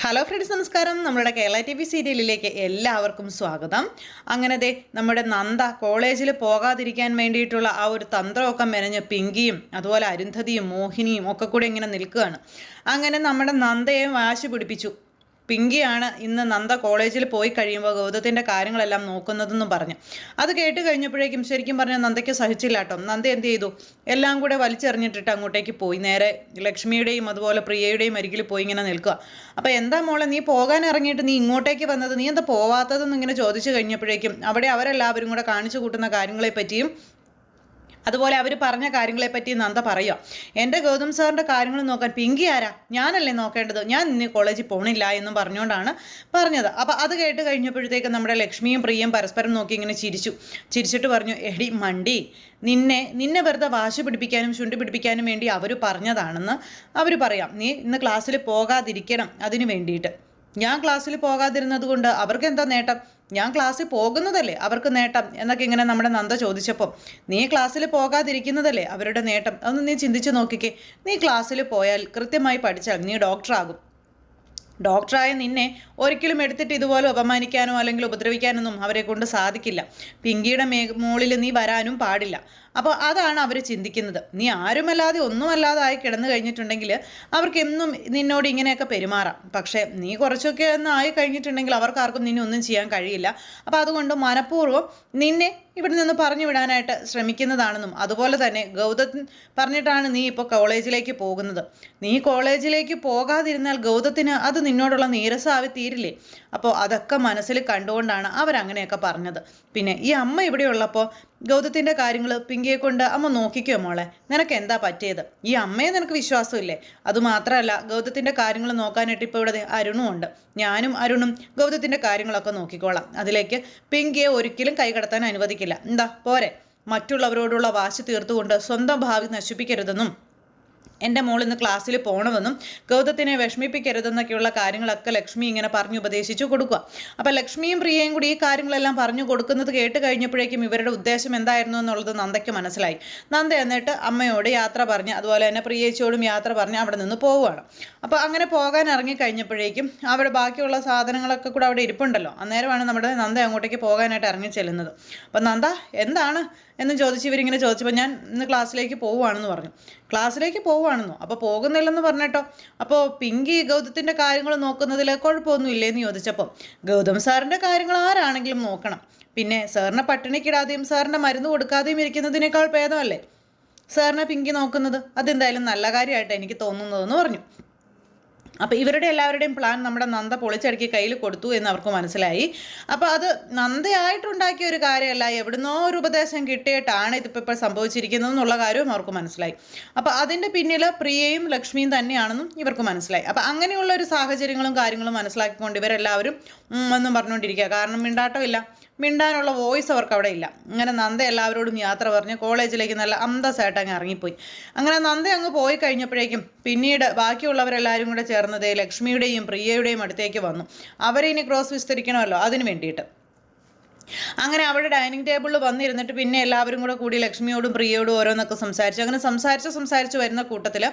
Hello friends നമസ്കാരം. നമ്മുടെ Kerala T V സീരിയലിലേക്ക് എല്ലാവർക്കും സ്വാഗതം. അങ്ങനെ ദേ നമ്മുടെ നന്ദ കോളേജിൽ പോകാതിരിക്കാൻ വേണ്ടിയിട്ടുള്ള ആ ഒരു തന്ത്രമൊക്കെ മെനഞ്ഞ് പിങ്കിയും അതുപോലെ അരുന്ധതിയും മോഹിനിയും ഒക്കെ കൂടെ ഇങ്ങനെ നിൽക്കുകയാണ്. അങ്ങനെ നമ്മുടെ നന്ദയെ വാശി പിടിപ്പിച്ചു. പിങ്കിയാണ് ഇന്ന് നന്ദ കോളേജിൽ പോയി കഴിയുമ്പോൾ ഗൗതത്തിന്റെ കാര്യങ്ങളെല്ലാം നോക്കുന്നതെന്നും പറഞ്ഞു. അത് കേട്ട് കഴിഞ്ഞപ്പോഴേക്കും ശരിക്കും പറഞ്ഞാൽ നന്ദയ്ക്ക് സഹിച്ചില്ല കേട്ടോ. നന്ദ എന്ത് ചെയ്തു? എല്ലാം കൂടെ വലിച്ചെറിഞ്ഞിട്ടിട്ട് അങ്ങോട്ടേക്ക് പോയി. നേരെ ലക്ഷ്മിയുടെയും അതുപോലെ പ്രിയയുടെയും അരികിൽ പോയി ഇങ്ങനെ നിൽക്കുക. അപ്പോൾ എന്താ മോളെ നീ പോകാൻ ഇറങ്ങിയിട്ട് നീ ഇങ്ങോട്ടേക്ക് വന്നത്? നീ എന്താ പോവാത്തതെന്ന് ഇങ്ങനെ ചോദിച്ചു കഴിഞ്ഞപ്പോഴേക്കും അവിടെ അവരെല്ലാവരും കൂടെ കാണിച്ചു കൂട്ടുന്ന കാര്യങ്ങളെ പറ്റിയും അതുപോലെ അവർ പറഞ്ഞ കാര്യങ്ങളെപ്പറ്റി നന്ദ പറയുക എന്റെ ഗൗതം സാറിന്റെ കാര്യങ്ങൾ നോക്കാൻ പിങ്കി ആരാ? ഞാനല്ലേ നോക്കേണ്ടത്? ഞാൻ ഇന്ന് കോളേജിൽ പോകണില്ല എന്നും പറഞ്ഞുകൊണ്ടാണ് പറഞ്ഞത്. അപ്പോൾ അത് കേട്ട് കഴിഞ്ഞപ്പോഴത്തേക്ക് നമ്മുടെ ലക്ഷ്മിയും പ്രിയയും പരസ്പരം നോക്കി ഇങ്ങനെ ചിരിച്ചു. ചിരിച്ചിട്ട് പറഞ്ഞു എടി മണ്ടി നിന്നെ നിന്നെ വെറുതെ വാശി പിടിപ്പിക്കാനും ചുണ്ടി പിടിപ്പിക്കാനും വേണ്ടി അവർ പറഞ്ഞതാണെന്ന് അവർ പറയാം. നീ ഇന്ന് ക്ലാസ്സിൽ പോകാതിരിക്കണം അതിനു വേണ്ടിയിട്ട്. ഞാൻ ക്ലാസ്സിൽ പോകാതിരുന്നത് കൊണ്ട് അവർക്ക് എന്താ നേട്ടം? ഞാൻ ക്ലാസ്സിൽ പോകുന്നതല്ലേ അവർക്ക് നേട്ടം? എന്നൊക്കെ ഇങ്ങനെ നമ്മുടെ നന്ദ ചോദിച്ചപ്പോൾ നീ ക്ലാസ്സിൽ പോകാതിരിക്കുന്നതല്ലേ അവരുടെ നേട്ടം? അതൊന്ന് നീ ചിന്തിച്ച് നോക്കിക്കേ. നീ ക്ലാസ്സിൽ പോയാൽ കൃത്യമായി പഠിച്ചാൽ നീ ഡോക്ടറാകും. ഡോക്ടറായ നിന്നെ ഒരിക്കലും എടുത്തിട്ട് ഇതുപോലെ അപമാനിക്കാനോ അല്ലെങ്കിൽ ഉപദ്രവിക്കാനൊന്നും അവരെ കൊണ്ട് സാധിക്കില്ല. പിങ്കിയുടെ മേ മുകളിൽ നീ വരാനും പാടില്ല. അപ്പോൾ അതാണ് അവർ ചിന്തിക്കുന്നത്. നീ ആരുമല്ലാതെ ഒന്നുമല്ലാതായി കിടന്നു കഴിഞ്ഞിട്ടുണ്ടെങ്കിൽ അവർക്ക് എന്നും നിന്നോട് ഇങ്ങനെയൊക്കെ പെരുമാറാം. പക്ഷേ നീ കുറച്ചൊക്കെ ഒന്ന് ആയി കഴിഞ്ഞിട്ടുണ്ടെങ്കിൽ അവർക്ക് ആർക്കും നിന്നെ ഒന്നും ചെയ്യാൻ കഴിയില്ല. അപ്പോൾ അതുകൊണ്ട് മനഃപൂർവം നിന്നെ ഇവിടെ നിന്ന് പറഞ്ഞു വിടാനായിട്ട് ശ്രമിക്കുന്നതാണെന്നും അതുപോലെ തന്നെ ഗൗതത്തിൻ പറഞ്ഞിട്ടാണ് നീ ഇപ്പോൾ കോളേജിലേക്ക് പോകുന്നത്. നീ കോളേജിലേക്ക് പോകാതിരുന്നാൽ ഗൗതത്തിന് അത് നിന്നോടുള്ള നീരസാവി തീരില്ലേ? അപ്പോൾ അതൊക്കെ മനസ്സിൽ കണ്ടുകൊണ്ടാണ് അവരങ്ങനെയൊക്കെ പറഞ്ഞത്. പിന്നെ ഈ അമ്മ ഇവിടെ ഉള്ളപ്പോൾ ഗൗതത്തിന്റെ കാര്യങ്ങൾ പിങ്കിയെ കൊണ്ട് അമ്മ നോക്കിക്കോ മോളെ? നിനക്ക് എന്താ പറ്റിയത്? ഈ അമ്മയെ നിനക്ക് വിശ്വാസമില്ലേ? അതുമാത്രമല്ല ഗൗതത്തിന്റെ കാര്യങ്ങൾ നോക്കാനായിട്ട് ഇപ്പോൾ ഇവിടെ അരുണും ഉണ്ട്. ഞാനും അരുണും ഗൗതത്തിന്റെ കാര്യങ്ങളൊക്കെ നോക്കിക്കോളാം. അതിലേക്ക് പിങ്കിയെ ഒരിക്കലും കൈകടത്താൻ അനുവദിക്കില്ല. എന്താ? പോരെ. മറ്റുള്ളവരോടുള്ള വാശി തീർത്തുകൊണ്ട് സ്വന്തം ഭാവി നശിപ്പിക്കരുതെന്നും എന്റെ മോൾ ഇന്ന് ക്ലാസ്സിൽ പോകണമെന്നും ഗൗതത്തിനെ വിഷമിപ്പിക്കരുതെന്നൊക്കെയുള്ള കാര്യങ്ങളൊക്കെ ലക്ഷ്മി ഇങ്ങനെ പറഞ്ഞു ഉപദേശിച്ചു കൊടുക്കുക. അപ്പം ലക്ഷ്മിയും പ്രിയയും കൂടി ഈ കാര്യങ്ങളെല്ലാം പറഞ്ഞു കൊടുക്കുന്നത് കേട്ട് കഴിഞ്ഞപ്പോഴേക്കും ഇവരുടെ ഉദ്ദേശം എന്തായിരുന്നു എന്നുള്ളത് നന്ദയ്ക്ക് മനസ്സിലായി. നന്ദ എന്നിട്ട് അമ്മയോട് യാത്ര പറഞ്ഞ് അതുപോലെ തന്നെ പ്രിയേച്ചിയോടും യാത്ര പറഞ്ഞ് അവിടെ നിന്ന് പോവുകയാണ്. അപ്പോൾ അങ്ങനെ പോകാൻ ഇറങ്ങി കഴിഞ്ഞപ്പോഴേക്കും അവിടെ ബാക്കിയുള്ള സാധനങ്ങളൊക്കെ കൂടെ അവിടെ ഇരിപ്പുണ്ടല്ലോ. അന്നേരമാണ് നമ്മുടെ നന്ദ അങ്ങോട്ടേക്ക് പോകാനായിട്ട് ഇറങ്ങി ചെല്ലുന്നത്. അപ്പം നന്ദ എന്താണ്? എന്ന് ചോദിച്ച് ഇവരിങ്ങനെ ചോദിച്ചപ്പോൾ ഞാൻ ഇന്ന് ക്ലാസ്സിലേക്ക് പോവുകയാണെന്ന് പറഞ്ഞു. ക്ലാസ്സിലേക്ക് പോവുകയാണെന്നോ അപ്പോൾ പോകുന്നില്ലെന്ന് പറഞ്ഞിട്ടോ. അപ്പോൾ പിങ്കി ഗൗതത്തിന്റെ കാര്യങ്ങൾ നോക്കുന്നതിൽ കുഴപ്പമൊന്നും എന്ന് ചോദിച്ചപ്പോൾ ഗൗതം സാറിന്റെ കാര്യങ്ങൾ ആരാണെങ്കിലും നോക്കണം. പിന്നെ സാറിനെ പട്ടിണിക്കിടാതെയും സാറിന്റെ മരുന്ന് കൊടുക്കാതെയും ഇരിക്കുന്നതിനേക്കാൾ ഭേദമല്ലേ? സാറിനെ പിങ്കി നോക്കുന്നത്? അതെന്തായാലും നല്ല കാര്യമായിട്ട് എനിക്ക് തോന്നുന്നതെന്ന് പറഞ്ഞു. അപ്പോൾ ഇവരുടെ എല്ലാവരുടെയും പ്ലാൻ നമ്മുടെ നന്ദ പൊളിച്ചടക്കി കയ്യിൽ കൊടുത്തു എന്ന് അവർക്ക് മനസ്സിലായി. അപ്പോൾ അത് നന്ദയായിട്ടുണ്ടാക്കിയ ഒരു കാര്യമല്ല. എവിടുന്നോ ഒരു ഉപദേശം കിട്ടിയിട്ടാണ് ഇതിപ്പോൾ ഇപ്പോൾ സംഭവിച്ചിരിക്കുന്നത് എന്നുള്ള കാര്യവും അവർക്ക് മനസ്സിലായി. അപ്പോൾ അതിന്റെ പിന്നിൽ പ്രിയയും ലക്ഷ്മിയും തന്നെയാണെന്നും ഇവർക്ക് മനസ്സിലായി. അപ്പോൾ അങ്ങനെയുള്ള ഒരു സാഹചര്യങ്ങളും കാര്യങ്ങളും മനസ്സിലാക്കിക്കൊണ്ട് ഇവരെല്ലാവരും എന്നും പറഞ്ഞുകൊണ്ടിരിക്കുക. കാരണം മിണ്ടാട്ടമില്ല. മിണ്ടാനുള്ള വോയിസ് അവർക്ക് അവിടെ ഇല്ല. അങ്ങനെ നന്ദ എല്ലാവരോടും യാത്ര പറഞ്ഞ് കോളേജിലേക്ക് നല്ല അന്തസ്സായിട്ട് അങ്ങ് ഇറങ്ങിപ്പോയി. അങ്ങനെ നന്ദ അങ്ങ് പോയി കഴിഞ്ഞപ്പോഴേക്കും പിന്നീട് ബാക്കിയുള്ളവരെല്ലാവരും കൂടെ ചേർന്നത് ലക്ഷ്മിയുടെയും പ്രിയയുടെയും അടുത്തേക്ക് വന്നു. അവരെ ഇനി ക്രോസ് വിസ്തരിക്കണമല്ലോ അതിന് വേണ്ടിയിട്ട്. അങ്ങനെ അവിടെ ഡൈനിങ് ടേബിളിൽ വന്നിരുന്നിട്ട് പിന്നെ എല്ലാവരും കൂടെ കൂടി ലക്ഷ്മിയോടും പ്രിയയോടും ഓരോന്നൊക്കെ സംസാരിച്ചു. അങ്ങനെ സംസാരിച്ച് സംസാരിച്ച് വരുന്ന കൂട്ടത്തിൽ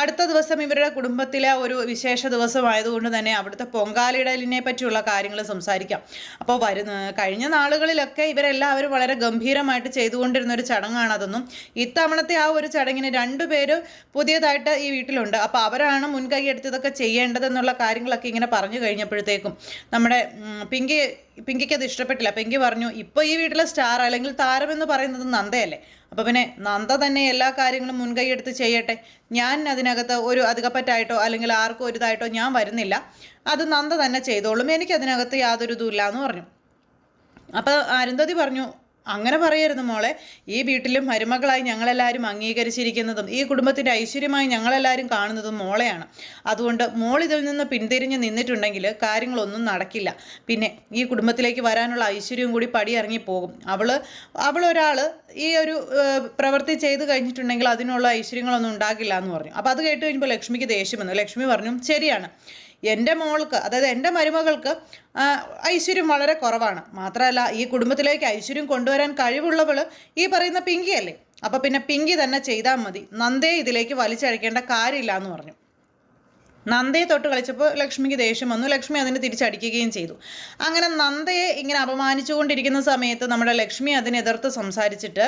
അടുത്ത ദിവസം ഇവരുടെ കുടുംബത്തിലെ ഒരു വിശേഷ ദിവസമായതുകൊണ്ട് തന്നെ അവിടുത്തെ പൊങ്കാലിടലിനെ പറ്റിയുള്ള കാര്യങ്ങൾ സംസാരിക്കാം. അപ്പോൾ വരുന്ന കഴിഞ്ഞ നാളുകളിലൊക്കെ ഇവരെല്ലാവരും വളരെ ഗംഭീരമായിട്ട് ചെയ്തുകൊണ്ടിരുന്ന ഒരു ചടങ്ങാണ് അതൊന്നും. ഇത്തവണത്തെ ആ ഒരു ചടങ്ങിന് രണ്ടുപേര് പുതിയതായിട്ട് ഈ വീട്ടിലുണ്ട്. അപ്പോൾ അവരാണ് മുൻകൈ എടുത്ത് ഇതൊക്കെ ചെയ്യേണ്ടതെന്നുള്ള കാര്യങ്ങളൊക്കെ ഇങ്ങനെ പറഞ്ഞു കഴിഞ്ഞപ്പോഴത്തേക്കും നമ്മുടെ പിങ്കി പിങ്കിക്ക് അത് ഇഷ്ടപ്പെട്ടില്ല. പിങ്കി പറഞ്ഞു ഇപ്പോൾ ഈ വീട്ടിലെ സ്റ്റാർ അല്ലെങ്കിൽ താരമെന്ന് പറയുന്നത് നന്ദയല്ലേ? അപ്പോൾ പിന്നെ നന്ദ തന്നെ എല്ലാ കാര്യങ്ങളും മുൻകൈയെടുത്ത് ചെയ്യട്ടെ. ഞാൻ അതിനകത്ത് ഒരു അധികപ്പറ്റായിട്ടോ അല്ലെങ്കിൽ ആർക്കും ഒരു ഇതായിട്ടോ ഞാൻ വരുന്നില്ല. അത് നന്ദ തന്നെ ചെയ്തോളും. എനിക്ക് അതിനകത്ത് യാതൊരു ഇതുമില്ല എന്ന് പറഞ്ഞു. അപ്പോൾ അരുന്ധതി പറഞ്ഞു അങ്ങനെ പറയരുത് മോളെ. ഈ വീട്ടിലും മരുമകളായി ഞങ്ങളെല്ലാവരും അംഗീകരിച്ചിരിക്കുന്നതും ഈ കുടുംബത്തിന്റെ ഐശ്വര്യമായി ഞങ്ങളെല്ലാവരും കാണുന്നതും മോളെയാണ്. അതുകൊണ്ട് മോൾ ഇതിൽ നിന്ന് പിന്തിരിഞ്ഞ് നിന്നിട്ടുണ്ടെങ്കിൽ കാര്യങ്ങളൊന്നും നടക്കില്ല. പിന്നെ ഈ കുടുംബത്തിലേക്ക് വരാനുള്ള ഐശ്വര്യവും കൂടി പടി ഇറങ്ങി പോകും. അവൾ അവളൊരാൾ ഈ ഒരു പ്രവൃത്തി ചെയ്ത് കഴിഞ്ഞിട്ടുണ്ടെങ്കിൽ അതിനുള്ള ഐശ്വര്യങ്ങളൊന്നും ഉണ്ടാകില്ല എന്ന് പറഞ്ഞു. അപ്പോൾ അത് കേട്ട് കഴിഞ്ഞപ്പോൾ ലക്ഷ്മിക്ക് ദേഷ്യം വന്നു. ലക്ഷ്മി പറഞ്ഞു ശരിയാണ്. എന്റെ മോൾക്ക് അതായത് എന്റെ മരുമകൾക്ക് ഐശ്വര്യം വളരെ കുറവാണ്. മാത്രമല്ല ഈ കുടുംബത്തിലേക്ക് ഐശ്വര്യം കൊണ്ടുവരാൻ കഴിവുള്ളവൾ ഈ പറയുന്ന പിങ്കി അല്ലേ? അപ്പോൾ പിന്നെ പിങ്കി തന്നെ ചെയ്താൽ മതി. നന്ദേ ഇതിലേക്ക് വലിച്ചഴിക്കേണ്ട കാര്യമില്ല എന്ന് പറഞ്ഞു. നന്ദയെ തൊട്ട് കളിച്ചപ്പോൾ ലക്ഷ്മിക്ക് ദേഷ്യം വന്നു. ലക്ഷ്മി അതിന് തിരിച്ചടിക്കുകയും ചെയ്തു. അങ്ങനെ നന്ദയെ ഇങ്ങനെ അപമാനിച്ചുകൊണ്ടിരിക്കുന്ന സമയത്ത് നമ്മുടെ ലക്ഷ്മി അതിനെതിർത്ത് സംസാരിച്ചിട്ട്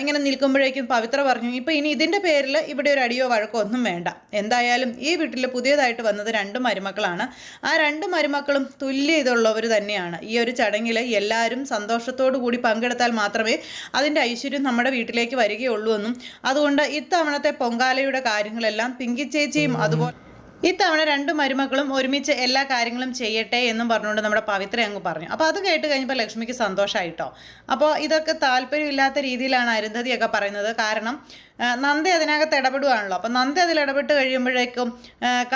ഇങ്ങനെ നിൽക്കുമ്പോഴേക്കും പവിത്ര പറഞ്ഞു ഇപ്പോൾ ഇനി ഇതിന്റെ പേരിൽ ഇവിടെ ഒരു അടിയോ വഴക്കോ ഒന്നും വേണ്ട. എന്തായാലും ഈ വീട്ടിൽ പുതിയതായിട്ട് വന്നത് രണ്ട് മരുമക്കളാണ്. ആ രണ്ട് മരുമക്കളും തുല്യ ഇതുള്ളവർ തന്നെയാണ്. ഈ ഒരു ചടങ്ങിൽ എല്ലാവരും സന്തോഷത്തോടു കൂടി പങ്കെടുത്താൽ മാത്രമേ അതിന്റെ ഐശ്വര്യം നമ്മുടെ വീട്ടിലേക്ക് വരികയുള്ളൂ എന്നും. അതുകൊണ്ട് ഇത്തവണത്തെ പൊങ്കാലയുടെ കാര്യങ്ങളെല്ലാം പിങ്കി ചേച്ചിയും അതുപോലെ ഇത്തവണ രണ്ട് മരുമക്കളും ഒരുമിച്ച് എല്ലാ കാര്യങ്ങളും ചെയ്യട്ടെ എന്നും പറഞ്ഞുകൊണ്ട് നമ്മുടെ പവിത്ര അങ്ങ് പറഞ്ഞു. അപ്പോൾ അത് കേട്ട് കഴിഞ്ഞപ്പോൾ ലക്ഷ്മിക്ക് സന്തോഷമായിട്ടോ അപ്പോൾ ഇതൊക്കെ താല്പര്യമില്ലാത്ത രീതിയിലാണ് അരുന്ധതിയൊക്കെ പറയുന്നത്. കാരണം നന്ദി അതിനകത്ത് ഇടപെടുകയാണല്ലോ അപ്പം നന്ദി അതിൽ ഇടപെട്ട് കഴിയുമ്പോഴേക്കും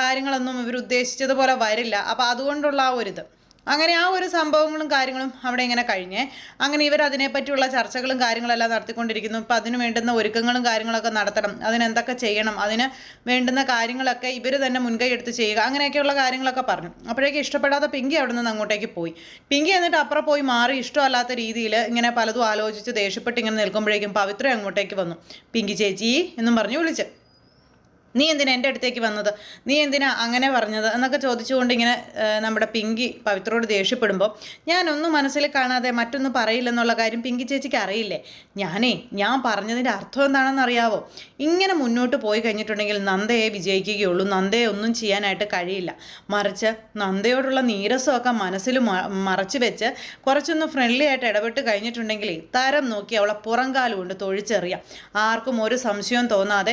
കാര്യങ്ങളൊന്നും ഇവർ ഉദ്ദേശിച്ചതുപോലെ വരില്ല. അപ്പോൾ അതുകൊണ്ടുള്ള ആ ഒരിത്. അങ്ങനെ ആ ഒരു സംഭവങ്ങളും കാര്യങ്ങളും അവിടെ ഇങ്ങനെ കഴിഞ്ഞേ. അങ്ങനെ ഇവർ അതിനെപ്പറ്റിയുള്ള ചർച്ചകളും കാര്യങ്ങളെല്ലാം നടത്തിക്കൊണ്ടിരിക്കുന്നു. അപ്പോൾ അതിന് വേണ്ടുന്ന ഒരുക്കങ്ങളും കാര്യങ്ങളൊക്കെ നടത്തണം. അതിനെന്തൊക്കെ ചെയ്യണം? അതിന് വേണ്ടുന്ന കാര്യങ്ങളൊക്കെ ഇവർ തന്നെ മുൻകൈ എടുത്ത് ചെയ്യുക. അങ്ങനെയൊക്കെയുള്ള കാര്യങ്ങളൊക്കെ പറഞ്ഞു. അപ്പോഴേക്കും ഇഷ്ടപ്പെടാത്ത പിങ്കി അവിടെ നിന്ന് അങ്ങോട്ടേക്ക് പോയി. പിങ്കി എന്നിട്ട് അപ്പുറം പോയി മാറി ഇഷ്ടമല്ലാത്ത രീതിയിൽ ഇങ്ങനെ പലതും ആലോചിച്ച് ദേഷ്യപ്പെട്ട് ഇങ്ങനെ നിൽക്കുമ്പോഴേക്കും പവിത്ര അങ്ങോട്ടേക്ക് വന്നു. പിങ്കി ചേച്ചി എന്നും പറഞ്ഞ് വിളിച്ച്. നീ എന്തിനാ എന്റെ അടുത്തേക്ക് വന്നത്? നീ എന്തിനാ അങ്ങനെ പറഞ്ഞത്? എന്നൊക്കെ ചോദിച്ചുകൊണ്ട് ഇങ്ങനെ നമ്മുടെ പിങ്കി പവിത്രോട് ദേഷ്യപ്പെടുമ്പോൾ ഞാനൊന്നും മനസ്സിൽ കാണാതെ മറ്റൊന്നും പറയില്ലെന്നുള്ള കാര്യം പിങ്കി ചേച്ചിക്ക് അറിയില്ലേ? ഞാനേ ഞാൻ പറഞ്ഞതിന്റെ അർത്ഥം എന്താണെന്ന് അറിയാവോ? ഇങ്ങനെ മുന്നോട്ട് പോയി കഴിഞ്ഞിട്ടുണ്ടെങ്കിൽ നന്ദയെ വിജയിക്കുകയുള്ളൂ. നന്ദയെ ഒന്നും ചെയ്യാനായിട്ട് കഴിയില്ല. മറിച്ച് നന്ദയോടുള്ള നീരസമൊക്കെ മനസ്സിൽ മറച്ചു വെച്ച് കുറച്ചൊന്ന് ഫ്രണ്ട്ലി ആയിട്ട് ഇടപെട്ട് കഴിഞ്ഞിട്ടുണ്ടെങ്കിൽ തരം നോക്കി അവളെ പുറങ്കാലുകൊണ്ട് കൊണ്ട് തൊഴിച്ചെറിയാം. ആർക്കും ഒരു സംശയവും തോന്നാതെ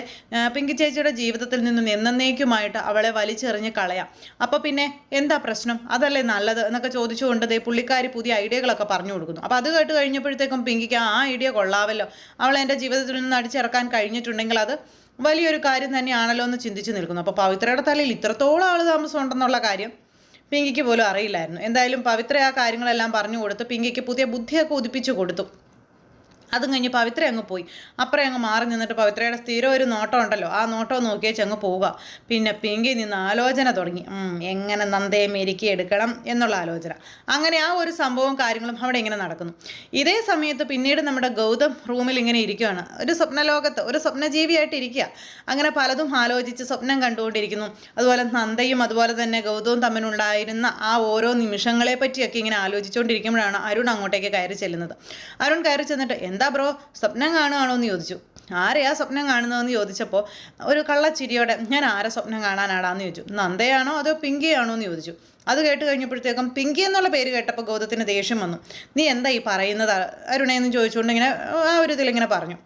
പിങ്കി ചേച്ചിയുടെ ജീവിതത്തിൽ നിന്നും എന്നേക്കുമായിട്ട് അവളെ വലിച്ചെറിഞ്ഞ് കളയാം. അപ്പോൾ പിന്നെ എന്താ പ്രശ്നം? അതല്ലേ നല്ലത് എന്നൊക്കെ ചോദിച്ചുകൊണ്ട് ദേ പുള്ളിക്കാരി പുതിയ ഐഡിയകളൊക്കെ പറഞ്ഞു കൊടുക്കുന്നു. അപ്പോൾ അത് കേട്ട് കഴിഞ്ഞപ്പോഴത്തേക്കും പിങ്കിക്ക് ആ ഐഡിയ കൊള്ളാവല്ലോ. അവൾ എന്റെ ജീവിതത്തിൽ നിന്ന് അടിച്ചിറക്കാൻ കഴിഞ്ഞിട്ടുണ്ടെങ്കിൽ അത് വലിയൊരു കാര്യം തന്നെയാണല്ലോ എന്ന് ചിന്തിച്ച് നിൽക്കുന്നു. അപ്പോൾ പവിത്രയുടെ തലയിൽ ഇത്രത്തോളം ആൾ താമസം ഉണ്ടെന്നുള്ള കാര്യം പിങ്കിക്ക് പോലും അറിയില്ലായിരുന്നു. എന്തായാലും പവിത്ര ആ കാര്യങ്ങളെല്ലാം പറഞ്ഞു കൊടുത്ത് പിങ്കിക്ക് പുതിയ ബുദ്ധിയൊക്കെ ഉദിപ്പിച്ചു കൊടുത്തു. അതും കഴിഞ്ഞ് പവിത്ര അങ്ങ് പോയി. അപ്പുറം അങ്ങ് മാറി നിന്നിട്ട് പവിത്രയുടെ സ്ഥിരം ഒരു നോട്ടം ഉണ്ടല്ലോ. ആ നോട്ടം നോക്കിയേച്ച് അങ്ങ് പോവുക. പിന്നെ പിങ്കി നിന്ന് ആലോചന തുടങ്ങി. എങ്ങനെ നന്ദയെ മെരുക്കി എടുക്കണം എന്നുള്ള ആലോചന. അങ്ങനെ ആ ഒരു സംഭവവും കാര്യങ്ങളും അവിടെ ഇങ്ങനെ നടക്കുന്നു. ഇതേ സമയത്ത് പിന്നീട് നമ്മുടെ ഗൗതം റൂമിൽ ഇങ്ങനെ ഇരിക്കുകയാണ് ഒരു സ്വപ്നലോകത്ത് ഒരു സ്വപ്നജീവിയായിട്ട് ഇരിക്കുക. അങ്ങനെ പലതും ആലോചിച്ച് സ്വപ്നം കണ്ടുകൊണ്ടിരിക്കുന്നു. അതുപോലെ നന്ദയും അതുപോലെ തന്നെ ഗൗതവും തമ്മിലുണ്ടായിരുന്ന ആ ഓരോ നിമിഷങ്ങളെ പറ്റിയൊക്കെ ഇങ്ങനെ ആലോചിച്ചുകൊണ്ടിരിക്കുമ്പോഴാണ് അരുൺ അങ്ങോട്ടേക്ക് കയറി ചെല്ലുന്നത്. അരുൺ കയറി ചെന്നിട്ട് എന്താ ബ്രോ സ്വപ്നം കാണുകയാണോ എന്ന് ചോദിച്ചു. ആരെയാ സ്വപ്നം കാണുന്നതെന്ന് ചോദിച്ചപ്പോൾ ഒരു കള്ളച്ചിരിയോടെ ഞാൻ ആരെ സ്വപ്നം കാണാനാടാന്ന് ചോദിച്ചു. നന്ദയാണോ അതോ പിങ്കിയാണോ എന്ന് ചോദിച്ചു. അത് കേട്ട് കഴിഞ്ഞപ്പോഴത്തേക്കും പിങ്കി എന്നുള്ള പേര് കേട്ടപ്പോൾ ഗൗതത്തിന് ദേഷ്യം വന്നു. നീ എന്താ ഈ പറയുന്നത് അരുണേന്ന് ചോദിച്ചുകൊണ്ട് ഇങ്ങനെ ആ ഒരു ഇതിലിങ്ങനെ പറഞ്ഞു.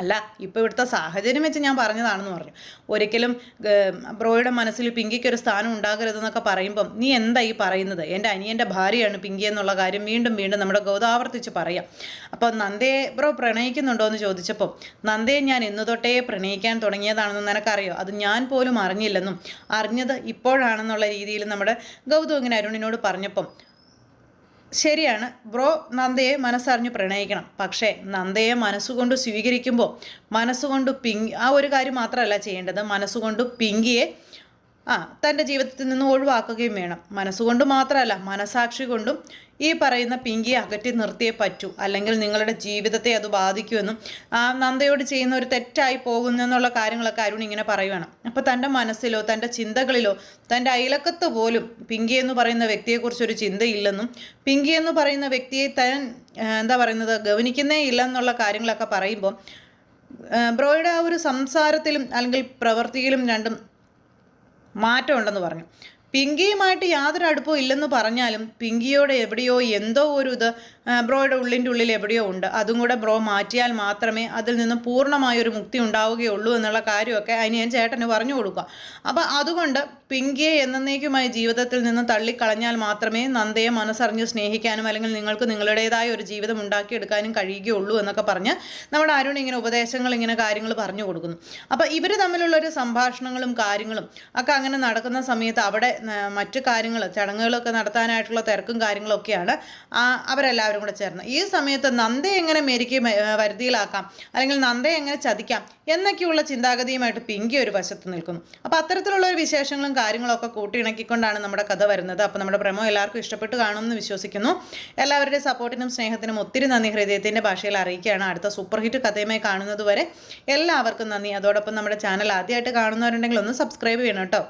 അല്ല ഇപ്പോൾ ഇവിടുത്തെ സാഹചര്യം വെച്ച് ഞാൻ പറഞ്ഞതാണെന്ന് പറഞ്ഞു. ഒരിക്കലും ബ്രോയുടെ മനസ്സിൽ പിങ്കിക്ക് ഒരു സ്ഥാനം ഉണ്ടാകരുതെന്നൊക്കെ പറയുമ്പം നീ എന്താ ഈ പറയുന്നത്? എന്റെ അനിയന്റെ ഭാര്യയാണ് പിങ്കി എന്നുള്ള കാര്യം വീണ്ടും വീണ്ടും നമ്മുടെ ഗൗതാവർത്തിച്ച് പറയാം. അപ്പോൾ നന്ദയെ ബ്രോ പ്രണയിക്കുന്നുണ്ടോ എന്ന് ചോദിച്ചപ്പോൾ നന്ദയെ ഞാൻ ഇന്നു തൊട്ടേ പ്രണയിക്കാൻ തുടങ്ങിയതാണെന്ന് നിനക്കറിയോ? അത് ഞാൻ പോലും അറിഞ്ഞില്ലെന്നും അറിഞ്ഞത് ഇപ്പോഴാണെന്നുള്ള രീതിയിൽ നമ്മുടെ ഗൗതം ഇങ്ങനെ അരുണിനോട് പറഞ്ഞപ്പം ശരിയാണ്. ബ്രോ നന്ദയെ മനസ്സറിഞ്ഞ് പ്രണയിക്കണം. പക്ഷേ നന്ദയെ മനസ്സുകൊണ്ട് സ്വീകരിക്കുമ്പോൾ മനസ്സുകൊണ്ട് പിങ്കി ആ ഒരു കാര്യം മാത്രമല്ല ചെയ്യേണ്ടത്. മനസ്സുകൊണ്ട് പിങ്കിയെ ആ തന്റെ ജീവിതത്തിൽ നിന്ന് ഒഴിവാക്കുകയും വേണം. മനസ്സുകൊണ്ട് മാത്രമല്ല മനസാക്ഷി കൊണ്ടും ഈ പറയുന്ന പിങ്കിയെ അകറ്റി നിർത്തിയേ പറ്റൂ. അല്ലെങ്കിൽ നിങ്ങളുടെ ജീവിതത്തെ അത് ബാധിക്കുമെന്നും ആ നന്ദയോട് ചെയ്യുന്ന ഒരു തെറ്റായി പോകുന്നെന്നുള്ള കാര്യങ്ങളൊക്കെ അരുൺ ഇങ്ങനെ പറയുവാണ്. അപ്പോൾ തന്റെ മനസ്സിലോ തന്റെ ചിന്തകളിലോ തന്റെ അയലക്കത്ത് പോലും പിങ്കി എന്ന് പറയുന്ന വ്യക്തിയെക്കുറിച്ചൊരു ചിന്തയില്ലെന്നും പിങ്കി എന്ന് പറയുന്ന വ്യക്തിയെ താൻ എന്താ പറയുന്നത് ഗവനിക്കുന്നേ ഇല്ല എന്നുള്ള കാര്യങ്ങളൊക്കെ പറയുമ്പോൾ ബ്രോയുടെ ആ ഒരു സംസാരത്തിലും അല്ലെങ്കിൽ പ്രവൃത്തിയിലും രണ്ടും മാറ്റമുണ്ടെന്ന് പറഞ്ഞു. പിങ്കിയുമായിട്ട് യാതൊരു അടുപ്പവും ഇല്ലെന്ന് പറഞ്ഞാലും പിങ്കിയോട് എവിടെയോ എന്തോ ഒരു ഇത് ബ്രോയുടെ ഉള്ളിന്റെ ഉള്ളിൽ എവിടെയോ ഉണ്ട്. അതും കൂടെ ബ്രോ മാറ്റിയാൽ മാത്രമേ അതിൽ നിന്നും പൂർണമായൊരു മുക്തി ഉണ്ടാവുകയുള്ളൂ എന്നുള്ള കാര്യമൊക്കെ അതിന് ഞാൻ ചേട്ടന് പറഞ്ഞു കൊടുക്കുക അപ്പോൾ അതുകൊണ്ട് പിങ്കിയെ എന്നേക്കുമായി ജീവിതത്തിൽ നിന്ന് തള്ളിക്കളഞ്ഞാൽ മാത്രമേ നന്ദയെ മനസ്സറിഞ്ഞ് സ്നേഹിക്കാനും അല്ലെങ്കിൽ നിങ്ങൾക്ക് നിങ്ങളുടേതായ ഒരു ജീവിതം ഉണ്ടാക്കിയെടുക്കാനും കഴിയുകയുള്ളൂ എന്നൊക്കെ പറഞ്ഞ് നമ്മുടെ അരുൺ ഇങ്ങനെ ഉപദേശങ്ങൾ ഇങ്ങനെ കാര്യങ്ങൾ പറഞ്ഞു കൊടുക്കുന്നു. അപ്പോൾ ഇവർ തമ്മിലുള്ള ഒരു സംഭാഷണങ്ങളും കാര്യങ്ങളും ഒക്കെ അങ്ങനെ നടക്കുന്ന സമയത്ത് അവിടെ മറ്റു കാര്യങ്ങൾ ചടങ്ങുകളൊക്കെ നടത്താനായിട്ടുള്ള തിരക്കും കാര്യങ്ങളൊക്കെയാണ് അവരെല്ലാവരും കൂടെ ചേർന്ന്. ഈ സമയത്ത് നന്ദയെ എങ്ങനെ മെരുക്കി വരുതിയിലാക്കാം? അല്ലെങ്കിൽ നന്ദയെ എങ്ങനെ ചതിക്കാം? എന്നൊക്കെയുള്ള ചിന്താഗതിയുമായിട്ട് പിങ്കി ഒരു വശത്ത് നിൽക്കുന്നു. അപ്പോൾ അത്തരത്തിലുള്ള ഒരു വിശേഷങ്ങളും കാര്യങ്ങളും കാര്യങ്ങളൊക്കെ കൂട്ടിയിണക്കിക്കൊണ്ടാണ് നമ്മുടെ കഥ വരുന്നത്. അപ്പോൾ നമ്മുടെ പ്രമോ എല്ലാവർക്കും ഇഷ്ടപ്പെട്ട് കാണുമെന്ന് വിശ്വസിക്കുന്നു. എല്ലാവരുടെയും സപ്പോർട്ടിനും സ്നേഹത്തിനും ഒത്തിരി നന്ദി. ഹൃദയത്തിന്റെ ഭാഷയിൽ അറിയിക്കുകയാണ് അടുത്ത സൂപ്പർ ഹിറ്റ് കഥയുമായി കാണുന്നത് വരെ. എല്ലാവർക്കും നന്ദി. അതോടൊപ്പം നമ്മുടെ ചാനൽ ആദ്യമായിട്ട് കാണുന്നവരുണ്ടെങ്കിൽ ഒന്ന് സബ്സ്ക്രൈബ് ചെയ്യണം കേട്ടോ.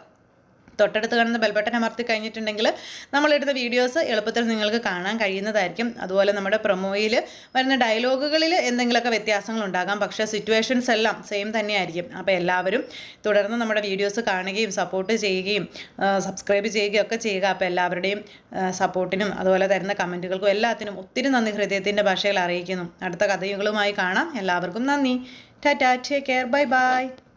തൊട്ടടുത്ത് കാണുന്ന ബെൽബട്ടൺ അമർത്തി കഴിഞ്ഞിട്ടുണ്ടെങ്കിൽ നമ്മളിടുന്ന വീഡിയോസ് എളുപ്പത്തിൽ നിങ്ങൾക്ക് കാണാൻ കഴിയുന്നതായിരിക്കും. അതുപോലെ നമ്മുടെ പ്രൊമോയിൽ വരുന്ന ഡയലോഗുകളിൽ എന്തെങ്കിലുമൊക്കെ വ്യത്യാസങ്ങൾ ഉണ്ടാകാം. പക്ഷേ സിറ്റുവേഷൻസ് എല്ലാം സെയിം തന്നെയായിരിക്കും. അപ്പോൾ എല്ലാവരും തുടർന്ന് നമ്മുടെ വീഡിയോസ് കാണുകയും സപ്പോർട്ട് ചെയ്യുകയും സബ്സ്ക്രൈബ് ചെയ്യുകയും ഒക്കെ ചെയ്യുക. അപ്പോൾ എല്ലാവരുടെയും സപ്പോർട്ടിനും അതുപോലെ തരുന്ന കമന്റുകൾക്കും എല്ലാത്തിനും ഒത്തിരി നന്ദി. ഹൃദയത്തിന്റെ ഭാഷയിൽ അറിയിക്കുന്നു. അടുത്ത കഥയുകളുമായി കാണാം. എല്ലാവർക്കും നന്ദി. Tata. Take care bye bye